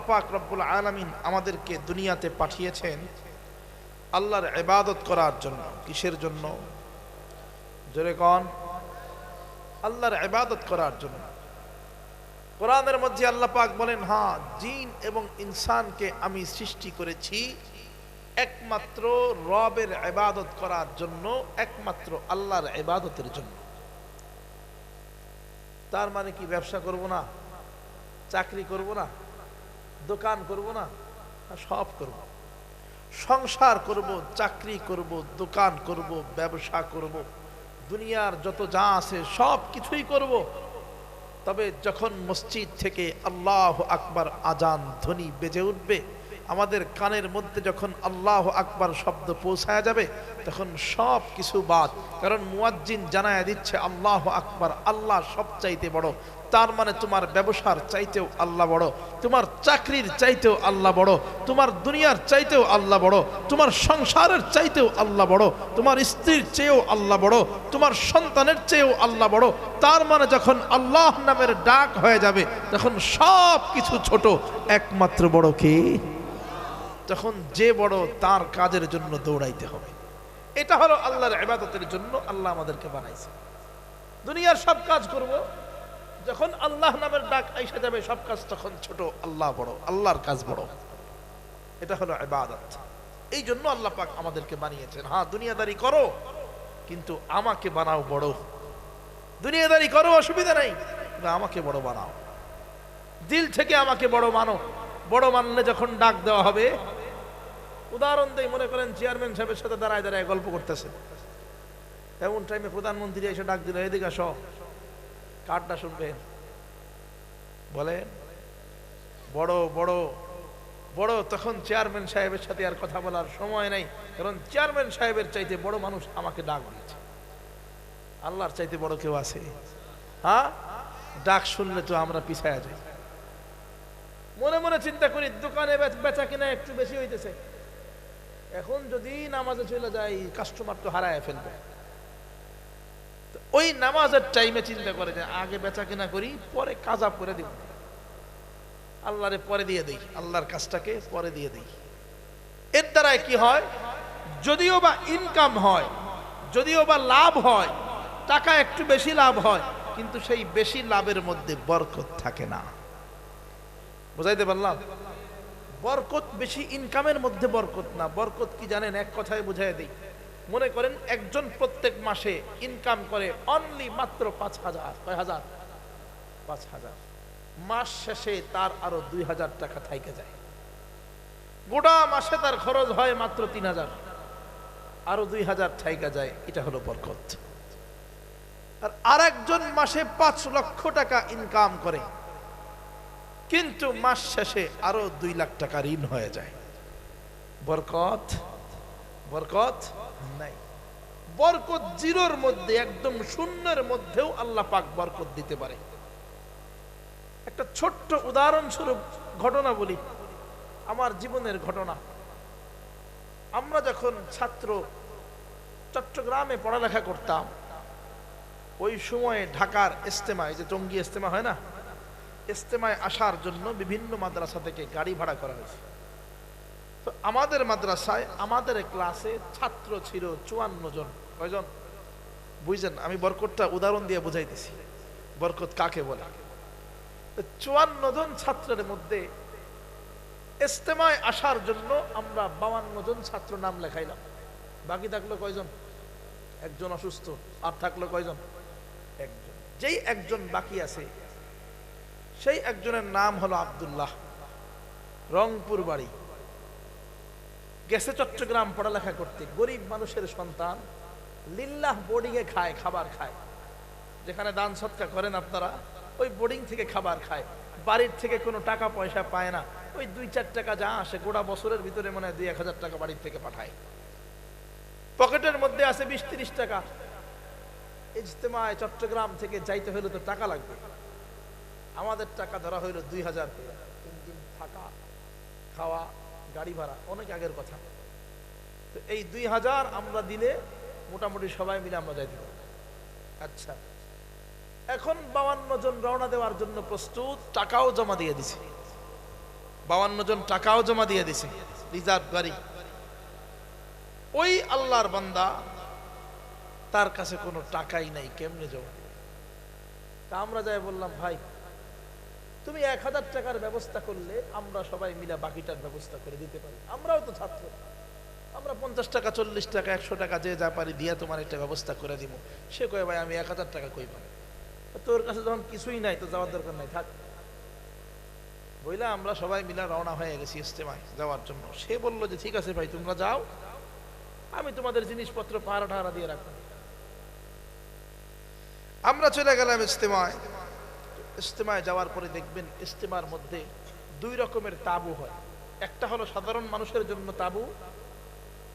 পাক রব্বুল আলামিন আমাদেরকে দুনিয়াতে পাঠিয়েছেন আল্লাহর ইবাদত করার জন্য, কিসের জন্য? জোরে কন, আল্লাহর ইবাদত করার জন্য। কোরআনের মধ্যে আল্লাহ পাক বলেন হ্যাঁ জিন এবং ইনসানকে আমি সৃষ্টি করেছি একমাত্র রবের ইবাদত করার জন্য, একমাত্র আল্লাহর এবাদতের জন্য। তার মানে কি, ব্যবসা করব না? চাকরি করব না? দোকান করব না সব করব। সংসার করব, চাকরি করব, দোকান করব, ব্যবসা করব, দুনিয়ার যত যা আছে সব কিছুই করব। তবে যখন মসজিদ থেকে আল্লাহ আকবার আজান ধ্বনি বেজে উঠবে আমাদের কানের মধ্যে যখন আল্লাহ আকবার শব্দ পৌঁছায় যাবে, তখন সব কিছু বাদ। কারণ মুয়াজ্জিন জানায় দিচ্ছে, আল্লাহ আকবার, আল্লাহ সব চাইতে বড়। তার মানে তোমার ব্যবসার চাইতেও আল্লাহ বড়। তোমার চাকরির চাইতেও আল্লাহ বড়। তোমার দুনিয়ার চাইতেও আল্লাহ বড়। তোমার সংসারের চাইতেও আল্লাহ বড়। তোমার স্ত্রীর চেয়েও আল্লাহ বড়। তোমার সন্তানের চেয়েও আল্লাহ বড়। তার মানে যখন আল্লাহ নামের ডাক হয়ে যাবে, তখন সব কিছু ছোট। একমাত্র বড় কে? তখন যে বড় তার কাজের জন্য দৌড়াইতে হবে। এটা হলো আল্লাহর ইবাদতের জন্য আল্লাহ আমাদেরকে বানাইছে। দুনিয়ার সব কাজ করব, যখন আল্লাহ নামের ডাক আইসা যাবে, সব কাজ তখন ছোট, আল্লাহ বড়, আল্লাহর কাজ বড়। এটা হলো ইবাদত। এই জন্য আল্লাহ পাক আমাদেরকে বানিয়েছেন হ্যাঁ দুনিয়াদারি করো, কিন্তু আমাকে বানাও বড়। দুনিয়াদারি করো, অসুবিধা নাই আমাকে বড় বানাও। দিল থেকে আমাকে বড় মানো। বড় মানলে যখন ডাক দেওয়া হবে, উদাহরণ দিয়ে মনে করেন চেয়ারম্যান সাহেবের সাথে দাঁড়ায় দাঁড়ায় গল্প করতেছে। এমন টাইমে প্রধানমন্ত্রী এসে ডাক দিল, এদিকে আস কার্ডটা শুনবেন। বলে বড় বড় বড়, তখন চেয়ারম্যান সাহেবের সাথে আর কথা বলার সময় নাই, কারণ চেয়ারম্যান সাহেবের চাইতে বড় মানুষ আমাকে ডাক দিয়েছে। আল্লাহর চাইতে বড় কেউ আছে? হ্যাঁ? ডাক শুনলে তো আমরা পিছায়া যাই। মনে মনে চিন্তা করি, দোকানে বেচা কিনা একটু বেশি হইতেছে। এখন যদি নামাজে চলে যাই কাস্টমার তো হারায় ফেলবে। ওই নামাজের টাইমে চিন্তা করে যে, আগে বেচা কিনা করি, পরে কাজা করে দিব। আল্লাহরে পরে দিয়ে দেই, আল্লাহর কাজটাকে পরে দিয়ে দেই। এর দ্বারায় কি হয়? যদিও বা ইনকাম হয়, যদিও বা লাভ হয়, টাকা একটু বেশি লাভ হয়, কিন্তু সেই বেশি লাভের মধ্যে বরকত থাকে না। বুঝাইতে পারলাম? বরকত বেশি ইনকামের মধ্যে বরকত না। বরকত কি জানেন? এক কথায় বুঝাই দিই। মনে করেন, একজন প্রত্যেক মাসে ইনকাম করে অনলি মাত্র পাঁচ হাজার। কয় হাজার? পাঁচ হাজার। মাস শেষে তার আরও দুই হাজার টাকা থাইকে যায়। গোটা মাসে তার খরচ হয় মাত্র তিন হাজার। আরও দুই হাজার ঠাইকা যায়। এটা হলো বরকত। আর আরেকজন মাসে পাঁচ লক্ষ টাকা ইনকাম করে। কিন্তু মাস শেষে আরও দুই লাখ টাকা ঋণ হয়ে যায়। বরকত? বরকত? নাই। বরকত জিরোর মধ্যে, একদম শূন্যের মধ্যেও আল্লাহ পাক বরকত দিতে পারে। একটা ছোট্ট উদাহরণস্বরূপ ঘটনা বলি। আমার জীবনের ঘটনা। আমরা যখন ছাত্র চট্টগ্রামে পড়ালেখা করতাম, ওই সময়ে ঢাকার ইস্তেমায় যে টঙ্গী ইস্তেমা হয় না? ইস্তেমায় আসার জন্য বিভিন্ন মাদ্রাসা থেকে গাড়ি ভাড়া করা হয়েছে। তো আমাদের মাদ্রাসায়, আমাদের ক্লাসে ছাত্র ছিল চুয়ান্ন জন। কয়জন? বুঝছেন আমি বরকতটা উদাহরণ দিয়ে বুঝাইতেছি। বরকত কাকে বলে? চুয়ান্ন জন ছাত্রের মধ্যে ইস্তেমায় আসার জন্য আমরা বাউান্ন জন ছাত্র নাম লেখাইলাম। বাকি থাকল কয়জন? একজন অসুস্থ, আর থাকল কয়জন? একজন। যেই একজন বাকি আছে সেই একজনের নাম হলো আব্দুল্লাহ। রংপুর বাড়ি। গেছে চট্টগ্রাম পড়ালেখা করতে। গরিব মানুষের সন্তান। লিল্লাহ বোর্ডিংয়ে খায়, খাবার খায়। যেখানে দান সৎকা করেন আপনারা, ওই বোর্ডিং থেকে খাবার খায়। বাড়ির থেকে কোনো টাকা পয়সা পায় না। ওই দুই চার টাকা যা আসে, গোটা বছরের ভিতরে মনে হয় দুই এক হাজার টাকা বাড়ির থেকে পাঠায়। পকেটের মধ্যে আছে বিশ তিরিশ টাকা। ইজতেমায় চট্টগ্রাম থেকে যাইতে হলে তো টাকা লাগবে। আমাদের টাকা ধরা হইল দুই হাজার তিন দিন থাকা, খাওয়া, গাড়ি ভাড়া, অনেক আগের কথা। তো এই দুই হাজার আমরা দিলে মোটামুটি সবাই মিলে আমরা যাইতে পারব। আচ্ছা। এখন বাউান্ন জন রওনা দেওয়ার জন্য প্রস্তুত, টাকাও জমা দিয়ে দিছে। বাউান্ন জন টাকাও জমা দিয়ে দিছে, রিজার্ভ গাড়ি। ওই আল্লাহর বান্দা তার কাছে কোনো টাকাই নাই, কেমনে জমা তা আমরা যাই বললাম, ভাই তুমি এক হাজার টাকার ব্যবস্থা করলে আমরা সবাই মিলে বাকিটার ব্যবস্থা করে দিতে পারি। আমরাও তো ছাত্র। আমরা পঞ্চাশ টাকা, চল্লিশ টাকা, একশো টাকা যে যা পারি দিয়ে তোমার একটা ব্যবস্থা করে দিব। সে কয়ে, ভাই, আমি এক হাজার টাকা কই তোর কাছে যখন কিছুই নাই, তো যাওয়ার দরকার নাই, থাক। বইলা আমরা সবাই মিলে রওনা হয়ে গেছি ইস্তেমায় যাওয়ার জন্য। সে বলল যে, ঠিক আছে ভাই, তোমরা যাও। আমি তোমাদের জিনিসপত্র পাহারা ঠাড়া দিয়ে রাখব। আমরা চলে গেলাম ইস্তেমায় ইস্তেমায় যাওয়ার পরে দেখবেন ইস্তেমার মধ্যে দুই রকমের তাবু হয়। একটা হলো সাধারণ মানুষের জন্য তাবু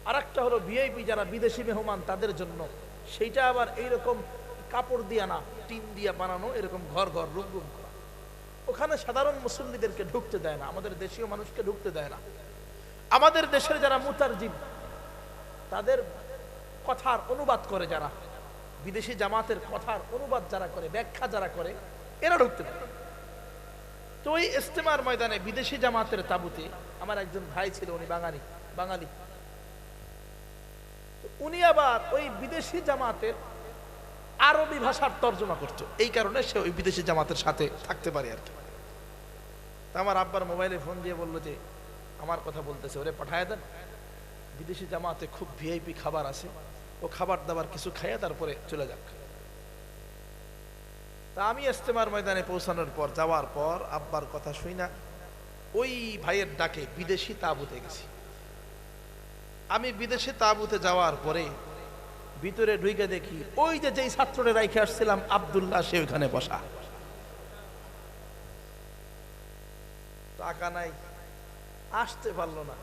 আর একটা হলো ভিআইপি যারা বিদেশি মেহমান তাদের জন্য। সেইটা আবার এইরকম কাপড় দিয়া না, টিন দিয়ে বানানো, এরকম ঘর ঘর, রুম রুম করা। ওখানে সাধারণ মুসল্লিদেরকে ঢুকতে দেয় না, আমাদের দেশীয় মানুষকে ঢুকতে দেয় না। আমাদের দেশের যারা মুতারজিম তাদের কথার অনুবাদ করে যারা। বিদেশি জামাতের কথার অনুবাদ যারা করে, ব্যাখ্যা যারা করে এরা ঢুকতে পারে তো ওই ইস্তেমার ময়দানে বিদেশি জামাতের তাবুতে আমার একজন ভাই ছিল, উনি বাঙালি বাঙালি। উনি আবার ওই বিদেশি জামাতের আরবি ভাষার তর্জমা করতো। এই কারণে সে ওই বিদেশি জামাতের সাথে থাকতে পারে আর কি। আমার আব্বার মোবাইলে ফোন দিয়ে বলল যে, আমার কথা বলতেছে, ওরে পাঠায় দেন। বিদেশি জামাতে খুব ভিআইপি খাবার আছে। ও খাবার দাবার কিছু খাইয়ে তারপরে চলে যাক। তা আমি ইস্তেমার ময়দানে পৌঁছানোর পর, যাওয়ার পর আব্বার কথা শুই না, ওই ভাইয়ের ডাকে বিদেশি তাবুতে গেছি। আমি বিদেশি তাবুতে যাওয়ার পরে ভিতরে ঢুকে দেখি, ওই যে যেই ছাত্রটা রাইখে আসছিলাম, আব্দুল্লাহ, সে ওখানে বসা। টাকা নাই, আসতে পারল না।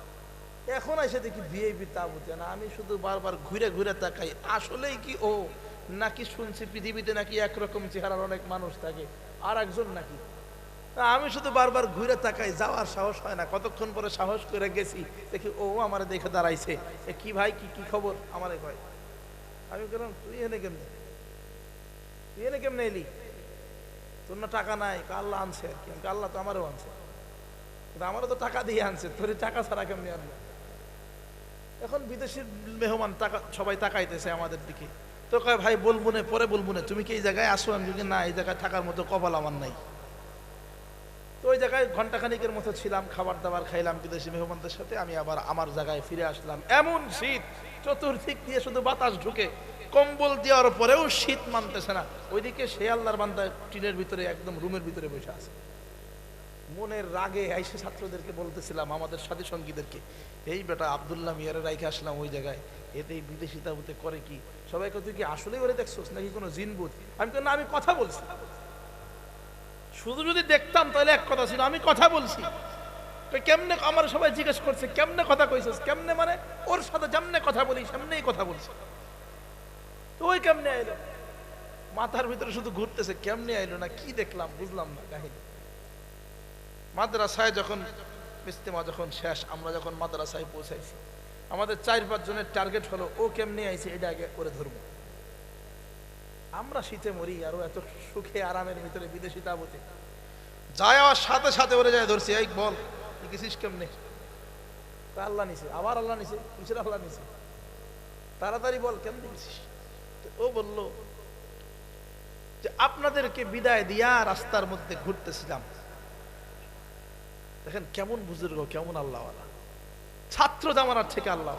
এখন এসে দেখি ভিআইপি তাবুতে না, আমি শুধু বারবার ঘুরে ঘুরে তাকাই, আসলেই কি ও? নাকি শুনছি পৃথিবীতে নাকি একরকম চেহারার অনেক মানুষ থাকে? আর একজন নাকি আমি শুধু বারবার ঘুরে তাকাই, যাওয়ার সাহস হয় না। কতক্ষণ পরে সাহস করে গেছি, দেখি, ও আমার দেখে দাঁড়াইছে। কি ভাই, কি কি খবর? আমারে কয়। আমি বললাম, তুই এনে কেমনে? তুই এনে কেমনে এলি? তোর না টাকা নাই আল্লাহ আনছে আর কি। আল্লাহ তো আমারও আনছে। কিন্তু আমারও তো টাকা দিয়ে আনছে, তোর টাকা ছাড়া কেমনে আনলো এখন বিদেশি মেহমান টাকা, সবাই তাকাইতেছে আমাদের দিকে। তো কয় ভাই বলব না পরে বলব না। তুমি কি এই জায়গায় আসো? আমি বলি, না এই জায়গায় থাকার মতো কপাল আমার নাই। তো ওই জায়গায় ঘন্টাখানিকের মতো ছিলাম খাবার দাবার খাইলাম বিদেশি মেহমানদের সাথে। আমি আবার আমার জায়গায় ফিরে আসলাম। এমন শীত চতুর্দিক দিয়ে শুধু বাতাস ঢুকে। কম্বল দেওয়ার পরেও শীত মানতেছে না। ওইদিকে সে আল্লাহর বান্দা টিনের ভিতরে একদম রুমের ভিতরে বসে আছে। মনের রাগে আইসে ছাত্রদেরকে বলতেছিলাম, আমাদের সাথী সঙ্গীদেরকে, এই বেটা আবদুল্লাহ মিয়ারে রাইখে আসলাম ওই জায়গায় এতে বিদেশি তাবুতে করে কি? সবাই তুই কি আসলেই ওরে দেখছোস, নাকি কোনো জিনবুত আমি তো না, আমি কথা বলছি। শুধু যদি দেখতাম, তাহলে এক কথা ছিল, আমি কথা বলছি। তো কেমনে আমার সবাই জিজ্ঞেস করছে, কেমনে কথা কইছিস? কেমনে মানে? ওর সাথে যেমনে কথা বলি, সেমনেই কথা বলছি। তো ওই কেমনে আইলো? মাথার ভিতরে শুধু ঘুরতেছে, কেমনে আইলো না, কি দেখলাম, বুঝলাম না কাহিনী। মাদ্রাসায় যখন ইস্তেমা যখন শেষ, আমরা যখন মাদ্রাসায় পৌঁছাইছি, আমাদের চার পাঁচ জনের টার্গেট হলো, ও কেমনে আইছে এটা আগে করে ধরবো। আমরা শীতে মরি, আরও এত সুখে আরামের ভিতরে বিদেশি তাবুতে। যায় আওয়ার সাথে সাথে ওরে যায় ধরছি, এই বল গেছিস কেমনে? আল্লাহ নিছে, আবার আল্লাহ নিছে, কিসের আল্লাহ নিছে? তাড়াতাড়ি বল গেছিস তো ও বলল যে, আপনাদেরকে বিদায় দিয়া রাস্তার মধ্যে ঘুরতেছিলাম। দেখেন কেমন বুজুর্গ, কেমন আল্লাহ ছাত্র জামানার থেকে আল্লাহ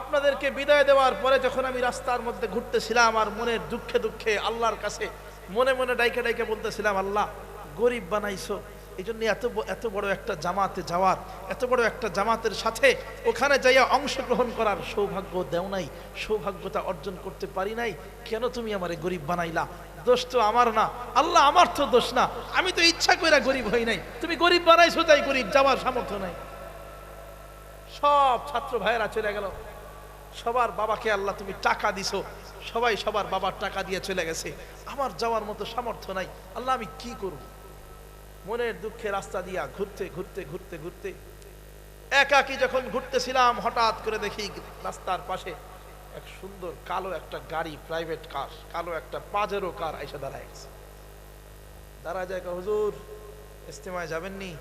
আপনাদেরকে বিদায় দেওয়ার পরে যখন আমি রাস্তার মধ্যে ঘুরতেছিলাম আর মনের দুঃখে দুঃখে আল্লাহর কাছে মনে মনে ডাইকে ডাইকে বলতেছিলাম, আল্লাহ, গরিব বানাইছো। এই জন্য এত এত বড় একটা জামাতে যাওয়ার, এত বড় একটা জামাতের সাথে ওখানে যাইয়া অংশগ্রহণ করার সৌভাগ্য দেও নাই, সৌভাগ্যতা অর্জন করতে পারি নাই। কেন তুমি আমারে গরিব বানাইলা? দোষ তো আমার না। আল্লাহ আমার তো দোষ না। আমি তো ইচ্ছা করে গরিব হই নাই। তুমি গরিব বানাইছো, তাই গরিব যাওয়ার সামর্থ্য নাই। সব ছাত্র ভাইয়েরা চলে গেল। সবার বাবাকে আল্লাহ তুমি টাকা দিছো। সবাই সবার বাবার টাকা দিয়ে চলে গেছে। আমার যাওয়ার মতো সামর্থ্য নাই। আল্লাহ, আমি কি করব? মনের দুঃখে রাস্তা দিয়া ঘুরতে ঘুরতে ঘুরতে ঘুরতে একাকি যখন ঘুরতেছিলাম, হঠাৎ করে দেখি রাস্তার পাশে এক সুন্দর কালো একটা গাড়ি প্রাইভেট কার কালো একটা পাজেরো কার এসে দাঁড়ায় গেছে। দাঁড়ায় যায় হুজুর ইস্তেমায় যাবেননি?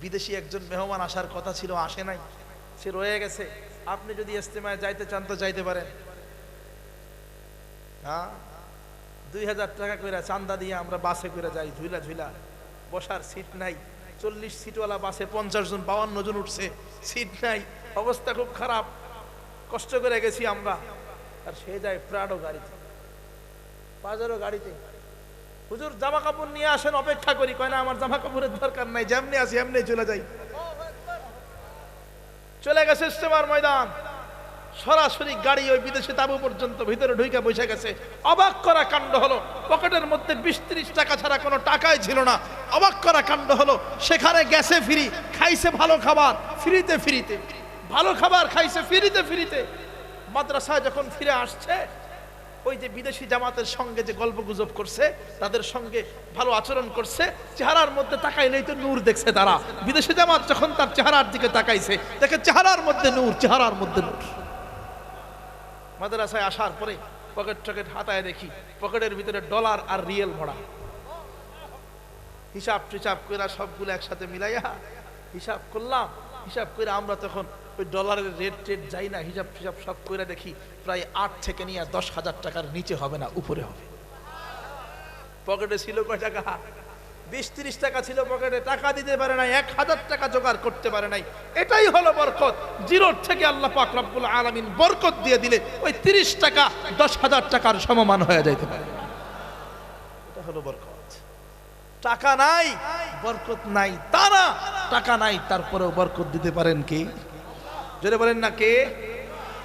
বিদেশি একজন মেহমান আসার কথা ছিল, আসে নাই। সে রয়ে গেছে। আপনি যদি ইস্তেমায় যাইতে চান তো যাইতে পারেন। হ্যাঁ দুই হাজার টাকা করে চান্দা দিয়ে আমরা বাসে করে যাই, ধুইলা ধুইলা। বসার সিট নাই। চল্লিশ সিটওয়ালা বাসে পঞ্চাশ জন বাউান্ন জন উঠছে। সিট নাই। অবস্থা খুব খারাপ। কষ্ট করে গেছি আমরা। আর সে যায় প্রাডো গাড়িতে। বাজারও গাড়িতে। হুজুর জামা কাপড় নিয়ে আসেন, অপেক্ষা করি। কয়, না, আমার জামা কাপড়ের দরকার নাই, যেমনি আসি এমনি চলে যাই। চলে গেছে ইস্তেমার ময়দান। সরাসরি গাড়ি ওই বিদেশি তাবু পর্যন্ত ভিতরে ঢুকে বসে গেছে। অবাক করা কাণ্ড হলো, পকেটের মধ্যে বিশ ত্রিশ টাকা ছাড়া কোনো টাকাই ছিল না। অবাক করা কাণ্ড হলো, সেখানে গেছে ফ্রি, খাইছে ভালো খাবার, ফ্রিতে ফ্রিতে। ভালো খাবার খাইছে ফ্রিতে ফ্রিতে। মাদ্রাসায় যখন ফিরে আসছে, ওই যে বিদেশি জামাতের সঙ্গে যে গল্প গুজব করছে, তাদের সঙ্গে ভালো আচরণ করছে, চেহারার মধ্যে তাকাইলেই তো নূর দেখছে তারা। বিদেশি জামাত যখন তার চেহারার দিকে তাকাইছে, দেখে চেহারার মধ্যে নূর, চেহারার মধ্যে নূর। মাদ্রাসায় আসার পরে পকেট টকেট হাতায় দেখি, পকেটের ভিতরে ডলার আর রিয়েল ভরা। হিসাব টিসাব করে সবগুলো একসাথে মিলাইয়া হিসাব করলাম, হিসাব করে আমরা তখন ওই ডলারের রেট টেট যাই না, হিসাব ফিসাব সব করে দেখি প্রায় আট থেকে নিয়ে দশ হাজার টাকার নিচে হবে না, উপরে হবে। পকেটে ছিল কয় টাকা? বিশ তিরিশ টাকা ছিল পকেটে, টাকা দিতে পারে নাই, এক হাজার টাকা জোগাড় করতে পারে নাই। এটাই হলো বরকত। জিরোর থেকে আল্লাহ পাক রব্বুল আলামিন বরকত দিয়ে দিলে ওই তিরিশ টাকা দশ হাজার টাকার সমমান হয়ে যাইতে পারে। এটা হলো বরকত। টাকা নাই, বরকত নাই। তা না, টাকা নাই, তারপরেও বরকত দিতে পারেন কি? যদি বলেন না কে?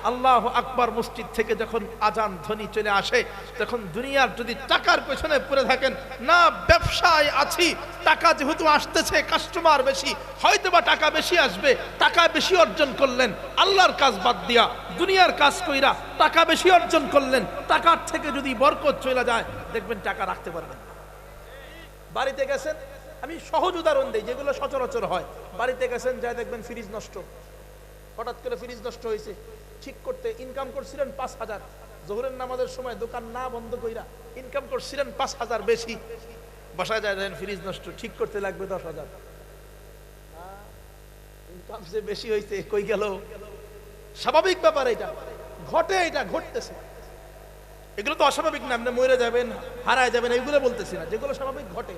আল্লাহ আকবার মসজিদ থেকে যখন আজান ধ্বনি চলে আসে, তখন দুনিয়ার যদি টাকার পেছনে পড়ে থাকেন, না, ব্যবসায় আছি, টাকা যেহেতু আসতেছে কাস্টমার বেশি হয়তো বা টাকা বেশি আসবে, টাকা বেশি অর্জন করলেন, আল্লাহর কাজ বাদ দিয়া দুনিয়ার কাজ কইরা টাকা বেশি অর্জন করলেন, টাকার থেকে যদি বরকত চলে যায়, দেখবেন টাকা রাখতে পারবেন বাড়িতে গেছেন, আমি সহজ উদাহরণ দিই, যেগুলো সচরাচর হয়। বাড়িতে গেছেন যাই দেখবেন ফ্রিজ নষ্ট। হঠাৎ করে ফ্রিজ নষ্ট হয়েছে। ঠিক করতে ইনকাম করছিলেন পাঁচ হাজার। জোহরের নামাজের সময় দোকান না বন্ধ কইরা ইনকাম করছিলেন পাঁচ হাজার বেশি। বাসায় যায় দেখেন ফ্রিজ নষ্ট, ঠিক করতে লাগবে দশ হাজার। ইনকাম যে বেশি হয়েছে কই গেল? স্বাভাবিক ব্যাপার এটা। ঘটে এটা, ঘটতেছে। এগুলো তো অস্বাভাবিক না, আপনি মরে যাবেন, হারায় যাবেন এগুলো বলতেছি না। যেগুলো স্বাভাবিক, ঘটে।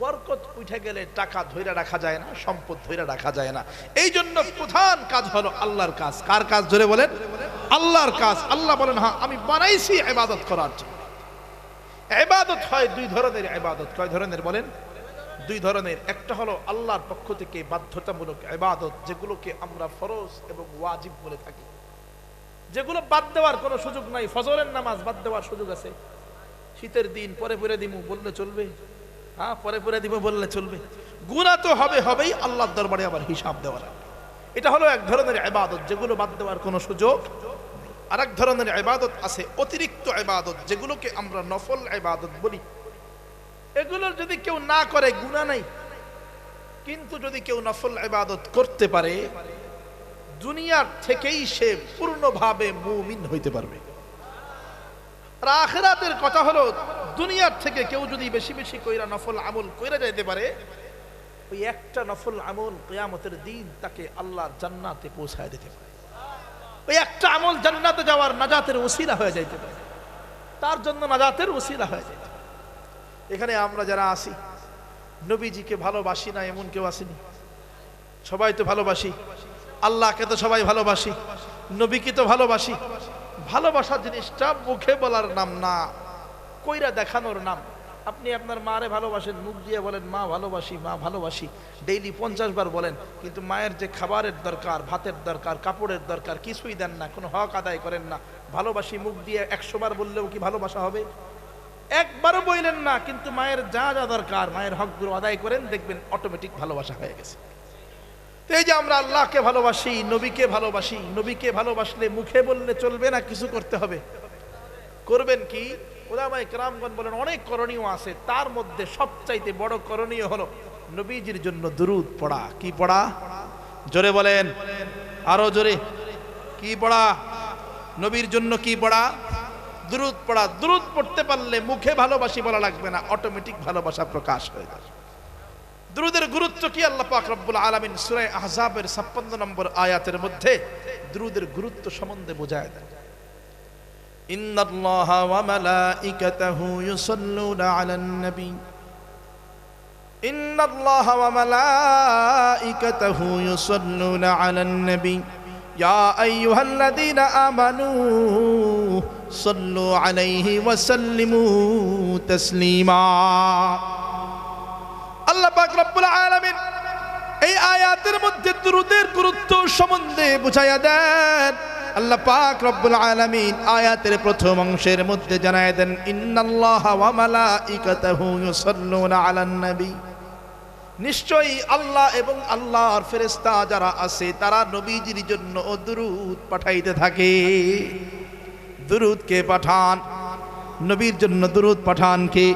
বরকত উঠে গেলে টাকা ধইরা রাখা যায় না, সম্পদ ধইরা রাখা যায় না। এই জন্য প্রধান কাজ হলো আল্লাহর কাজ। কার কাজ? ধরে বলেন। আল্লাহর কাজ। আল্লাহ বলেন হ্যাঁ আমি বানাইছি ইবাদত করার জন্য। এবাদত হয় দুই ধরনের এবাদত কয় ধরনের বলেন? দুই ধরনের। একটা হলো আল্লাহর পক্ষ থেকে বাধ্যতামূলক এবাদত যেগুলোকে আমরা ফরজ এবং ওয়াজিব বলে থাকি। যেগুলো বাদ দেওয়ার কোনো সুযোগ নাই। ফজরের নামাজ বাদ দেওয়ার সুযোগ আছে। শীতের দিন, পরে পরে দিমু, বললে চলবে। হ্যাঁ পরে পরে দিব, বললে চলবে। গুণা তো হবে, হবেই, আল্লাহর দরবারে আবার হিসাব দেওয়া লাগবে এটা হলো এক ধরনের ইবাদত, যেগুলো বাদ দেওয়ার কোনো সুযোগ আর এক ধরনের ইবাদত আছে, অতিরিক্ত ইবাদত, যেগুলোকে আমরা নফল ইবাদত বলি। এগুলোর যদি কেউ না করে গুণা নাই। কিন্তু যদি কেউ নফল ইবাদত করতে পারে, দুনিয়ার থেকেই সে পূর্ণভাবে মুমিন হইতে পারবে। আর আখেরাতের কথা হলো দুনিয়ার থেকে কেউ যদি বেশি বেশি কইরা নফল আমল কইরা যাইতে পারে, ওই একটা নফল আমল কিয়ামতের দিন তাকে আল্লাহর জান্নাতে পৌঁছায় দিতে পারে। ওই একটা আমল জান্নাতে যাওয়ার নাজাতের ওসিলা হয়ে যাইতে পারে। তার জন্য নাজাতের ওসিলা হয়ে যাইতে পারে। এখানে আমরা যারা আসি নবীজিকে ভালোবাসি না এমন কেউ আসেনি। সবাই তো ভালোবাসি। আল্লাহকে তো সবাই ভালোবাসি। নবীকে তো ভালোবাসি। ভালোবাসা জিনিসটা মুখে বলার নাম না। কইরা দেখানোর নাম। আপনি আপনার মারে ভালোবাসেন, মুখ দিয়ে বলেন, মা, ভালোবাসি মা, ভালোবাসি। ডেইলি পঞ্চাশ বার বলেন, কিন্তু মায়ের যে খাবারের দরকার, ভাতের দরকার, কাপড়ের দরকার, কিছুই দেন না, কোনো হক আদায় করেন না। ভালোবাসি মুখ দিয়ে একশো বার বললেও কি ভালোবাসা হবে? একবারও বললেন না, কিন্তু মায়ের যা যা দরকার, মায়ের হকগুলো আদায় করেন, দেখবেন অটোমেটিক ভালোবাসা হয়ে গেছে। তো এই যে আমরা আল্লাহকে ভালোবাসি, নবীকে ভালোবাসি, নবীকে ভালোবাসলে মুখে বললে চলবে না, কিছু করতে হবে? করবেন কি? ওলামাই কেরামগণ বলেন, অনেক করণীয় আছে। তার মধ্যে সবচাইতে বড় করণীয় হলো নবীজির জন্য দুরুদ পড়া। কি পড়া? জোরে বলেন। আরও জোরে। কি পড়া? নবীর জন্য কি পড়া? দুরুদ পড়া। দুরুদ পড়তে পারলে মুখে ভালোবাসি বলা লাগবে না অটোমেটিক ভালোবাসা প্রকাশ হয়ে যাবে দ্রুদের গুরুত্ব কি? আল্লাহ পাক রব্বুল আলামিন সূরা আহজাবের 56 নম্বর আয়াতের মধ্যে দ্রুদের গুরুত্ব সম্বন্ধে বোঝায় দেন। ইন্নাল্লাহা ওয়া মালাইকাতাহু ইউসাল্লুনা আলান নবী ইন্নাল্লাহা ওয়া মালাইকাতাহু ইউসাল্লুনা আলান নবী ইয়া আইয়ুহাল্লাযীনা আমানু সাল্লু আলাইহি ওয়া সাল্লিমু তাসলিমা আল্লাহ পাক রব্বুল আলামিন এই আয়াতের মধ্যে দুরুদের গুরুত্ব সম্বন্ধে বুঝাইয়া দেন। আল্লাহ পাক রব্বুল আলামিন আয়াতের প্রথম অংশের মধ্যে জানায় দেন, ইন্নাল্লাহা ওয়া মালাইকাতাহু ইউসাল্লুনা আলান নবী। নিশ্চয়ই আল্লাহ এবং আল্লাহর ফেরেশতা যারা আছে, তারা নবীজির জন্য দুরুদ পাঠাইতে থাকে। দুরুদ কে পাঠান? নবীর জন্য দুরুদ পাঠান কে?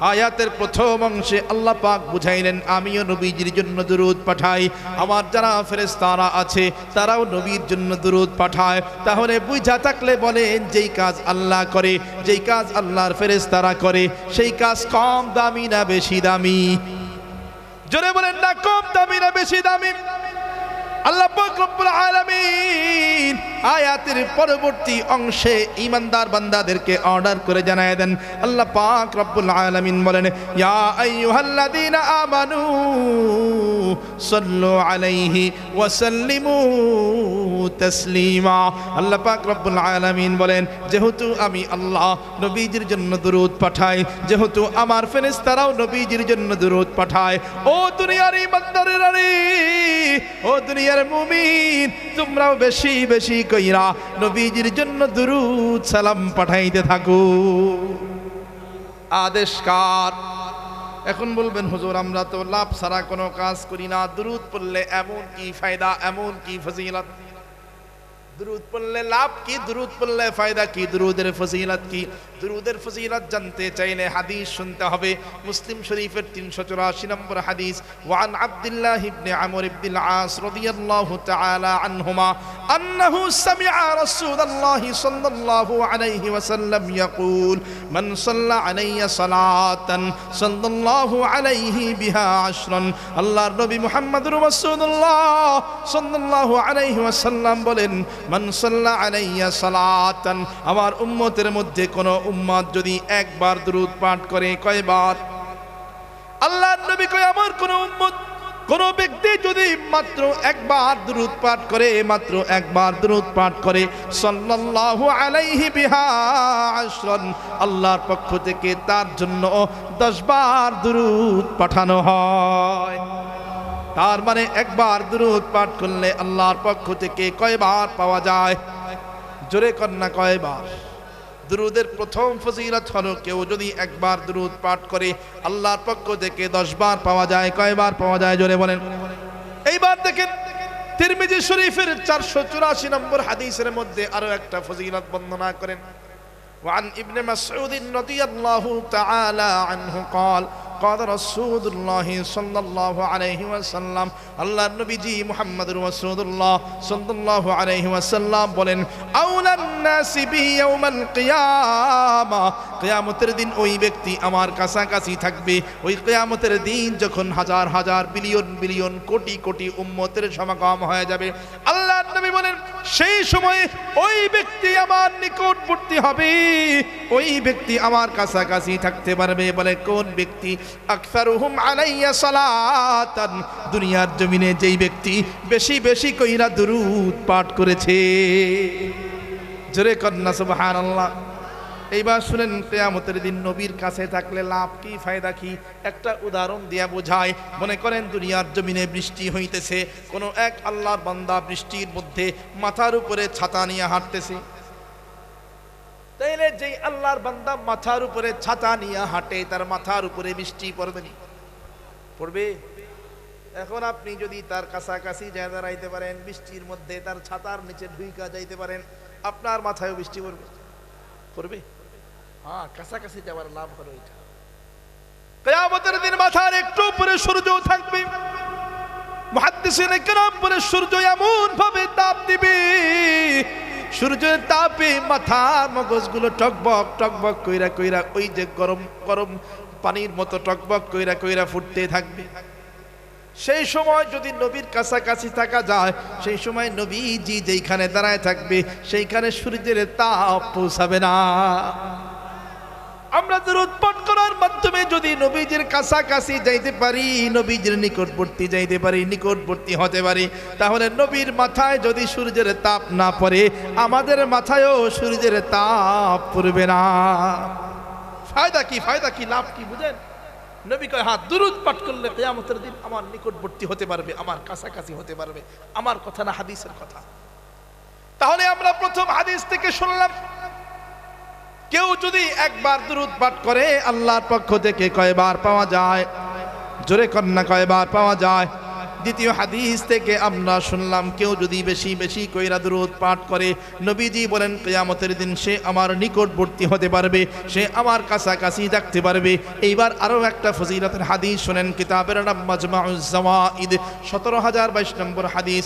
আয়াতের প্রথম অংশে আল্লাহ পাক বুঝাইলেন, আমিও নবীজির জন্য দুরুদ পাঠাই। আমার যারা ফেরেশতারা আছে, তারাও নবীর জন্য দুরুদ পাঠায়। তাহলে বুঝা থাকলে বলেন, যেই কাজ আল্লাহ করে, যেই কাজ আল্লাহর ফেরেশতারা করে, সেই কাজ কম দামি না বেশি দামি? জোরে বলেন না, কম দামি না বেশি দামি? আল্লাহ রব্বুল আলামিন আয়াতের পরবর্তী অংশে ইমানদার বান্দাদেরকে অর্ডার করে জানায় দেন। আল্লাহ পাক রব্বুল আলামিন বলেন আমানু, সাল্লু আলাইহি ওয়া সাল্লিমু তাসলিমা। আল্লাহ পাক রব্বুল আলামিন বলেন, যেহেতু আমি আল্লাহ নবীজির জন্য দরুদ পাঠাই, যেহেতু আমার ফেরেশতারাও নবীজির জন্য দরুদ পাঠায়, ও দুনিয়ার ইমানদারেরা রে ও দুনিয়ার মুমিন, তোমরাও বেশি বেশি কইরা নবীজির জন্য দুরুদ সালাম পাঠাইতে থাকো। আদেশকার এখন বলবেন, হুজুর, আমরা তো লাভ ছাড়া কোনো কাজ করি না। দুরুদ পড়লে এমন কি ফায়দা, এমন কি ফজিলত? দুরুদ পড়লে লাভ কি? দুরুদ পড়লে ফায়দা কি? দুরুদের ফজিলত কি? দুরুদের ফজিলত জানতে চাইলে হাদিস শুনতে হবে। মুসলিম শরীফের তিনশো চুরাশি নম্বর হাদিস, ওয়ান আব্দুল্লাহ ইবনে আমর ইবনুল আস রাদিয়াল্লাহু তাআলা আনহুমা, আন্নাহু সামিআ রাসূলুল্লাহ সাল্লাল্লাহু আলাইহি ওয়াসাল্লাম ইয়াকুল, মান সাল্লা আলাইয়া সালাতান সাল্লাল্লাহু আলাইহি বিহা আশরান আল্লাহর নবী মুহাম্মদুর রাসূলুল্লাহ সাল্লাল্লাহু আলাইহি ওয়াসাল্লাম বলেন মান সাল্লা আলাইয়া সালাতান, আমার উম্মতের মধ্যে কোন উম্মত যদি একবার দুরূদ পাঠ করে কয়বার? আল্লাহর নবী কয়, আমার কোন উম্মত, কোন ব্যক্তি যদি মাত্র একবার দুরূদ পাঠ করে, মাত্র একবার দুরূদ পাঠ করে, সাল্লাল্লাহু আলাইহি বিহা আল্লাহর পক্ষ থেকে তার জন্য 10 বার দুরূদ পাঠানো হয়। তার মানে একবার দুরূদ পাঠ করলে আল্লাহর পক্ষ থেকে কয়বার পাওয়া যায় জোরে কন্যা কয়বার দুরুদের প্রথম ফজিলত হলো কেউ যদি একবার দুরুদ পাঠ করে আল্লাহর পক্ষ থেকে দশ বার পাওয়া যায় কয়বার পাওয়া যায় জোরে বলেন এইবার দেখেন তিরমিজি শরীফের চারশো চুরাশি নম্বর হাদিসের মধ্যে আরো একটা ফজিলত বর্ণনা করেন وعن ابن مسعود رضي الله تعالى عنه قال قال رسول الله صلى الله عليه وسلم الله النبي محمد رسول الله صلى الله عليه وسلم বলেন أولى الناس به يوم القيامة কিয়ামতের দিন ওই ব্যক্তি আমার কাছাকাছি থাকবে ওই কিয়ামতের দিন যখন হাজার হাজার বিলিয়ন বিলিয়ন কোটি কোটি উম্মতের সমাগম হয়ে যাবে আল্লাহ নবী বলেন, সেই সময়ে ওই ব্যক্তি আমার নিকটবর্তী হবে। ওই ব্যক্তি আমার কাছাকাছি থাকতে পারবে। বলে, কোন ব্যক্তি? আকসারুহুম আলাইয়া সালাতান। দুনিয়ার জমিনে যেই ব্যক্তি বেশি বেশি কইরা দুরুদ পাঠ করেছে। জোরে কন্যা, সুবহানাল্লাহ। এইবার শুনেন, কেয়ামতের দিন নবীর কাছে থাকলে লাভ কি, ফায়দা কি? একটা উদাহরণ দিয়া বোঝায় মনে করেন, দুনিয়ার জমিনে বৃষ্টি হইতেছে। কোনো এক আল্লাহর বান্দা বৃষ্টির মধ্যে মাথার উপরে ছাতা নিয়ে হাঁটতেছে। তাইলে যেই আল্লাহর বান্দা মাথার উপরে ছাতা নিয়ে হাঁটে, তার মাথার উপরে বৃষ্টি পড়বে নি? পড়বে? এখন আপনি যদি তার কাছাকাছি যায় দাঁড়াইতে পারেন, বৃষ্টির মধ্যে তার ছাতার নিচে ঢুইকা যাইতে পারেন, আপনার মাথায় বৃষ্টি পড়বে। পড়বে? হ্যাঁ কাছাকাছি যাওয়ার লাভ হলো এটা। কেয়ামতের দিন মাথার একটু উপরে সূর্য থাকবে। মহাদ্দেশিনে কেরাম বলে সূর্য এমন ভাবে তাপ দিবে। সূর্যের তাপে মাথার মগজগুলো টকবক টকবক কইরা কইরা ওই যে গরম গরম পানির মতো টকবক কইরা কইরা ফুটতে থাকবে। সেই সময় যদি নবীর কাছাকাছি থাকা যায়, সেই সময় নবীজি যেইখানে দাঁড়ায় থাকবে, সেইখানে সূর্যের তাপ পৌঁছাবে না। আমরা দূরত পাঠ করার মাধ্যমে যদি নবীজির কাছাকাছি যাইতে পারি, নবীজির নিকটবর্তী যাইতে পারি, নিকটবর্তী হতে পারি, তাহলে নবীর মাথায় যদি সূর্যের তাপ না পড়ে, আমাদের মাথায়ও সূর্যের তাপ পড়বে না। ফায়দা কি ফায়দা কি, লাভ কি, বুঝেন? নবী কয় হাত দুরুদ পাঠ করলে কেয়ামতের দিন আমার নিকটবর্তী হতে পারবে, আমার কাছাকাছি হতে পারবে। আমার কথা না, হাদিসের কথা। তাহলে আমরা প্রথম হাদিস থেকে শুনলাম কেউ যদি একবার দুরুদ পাঠ করে, আল্লাহর পক্ষ থেকে কয়বার পাওয়া যায়? জোরে কন্যা, কয়বার পাওয়া যায়? দ্বিতীয় হাদিস থেকে আমরা শুনলাম, কেউ যদি বেশি বেশি কইরা দুরুদ পাঠ করে, নবীজি বলেন, কিয়ামতের দিন সে আমার নিকটবর্তী হতে পারবে, সে আমার কাছাকাছি থাকতে পারবে। এইবার আরও একটা ফজিলতের হাদিস শোনেন, কিতাবের নাম মাজমাউজ জাওয়াইদ সতেরো হাজার বাইশ নম্বর হাদিস।